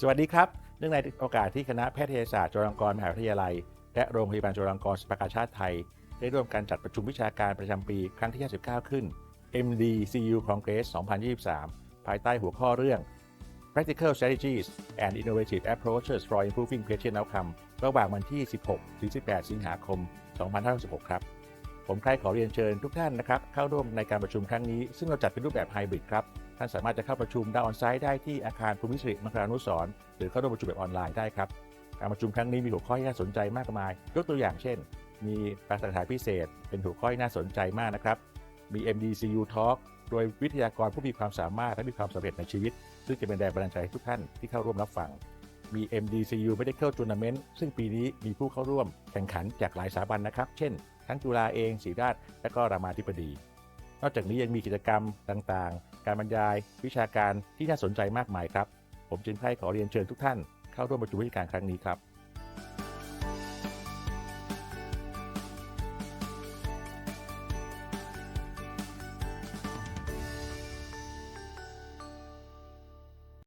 สวัสดีครับเนื่องในโอกาสที่คณะแพทยศาสตร์จุฬาลงกรณ์มหาวิทยาลัย และโรงพยาบาลจุฬาลงกรณ์สภากาชาติไทย ได้ร่วมกันจัดประชุมวิชาการประจำปีครั้งที่ 59 ขึ้น MDCU Congress 2023 ภายใต้หัวข้อเรื่อง Practical Strategies and Innovative Approaches for Improving Patient Outcome ระหว่างวันที่ 16-18 สิงหาคม 2566 ครับ ผมใครขอเรียนเชิญทุกท่านนะครับเข้าร่วมในการประชุมครั้งนี้ ซึ่งเราจัดเป็นรูปแบบไฮบริดครับ ท่านสามารถจะเข้าประชุมด้ออนไซต์ได้ที่อาคารภูมิสิริมังคลานุสรหรือเข้าร่วมประชุมแบบออนไลน์ได้ครับการประชุมครั้งนี้มีหัวข้อที่น่าสนใจมากมาย ยกตัวอย่างเช่น มีปราศาสตร์พิเศษ เป็นหัวข้อที่น่าสนใจมากนะครับ มี MDCU Talk โดยวิทยากรผู้มีความสามารถและมีความสำเร็จในชีวิต ซึ่งจะเป็นแรงบันดาลใจให้ทุกท่านที่เข้าร่วมรับฟัง มี MDCU Medical Tournament ซึ่งปีนี้มีผู้เข้าร่วมแข่งขันจากหลายสถาบันนะครับ เช่น ทั้งจุฬาเองศรีราชและก็รามาธิบดี นอกจากนี้ยังมีกิจกรรมต่างๆ การบรรยาย วิชาการที่น่าสนใจมากมายครับ ผมจึงให้ขอเรียนเชิญทุกท่านเข้าร่วมประชุมวิชาการครั้งนี้ครับ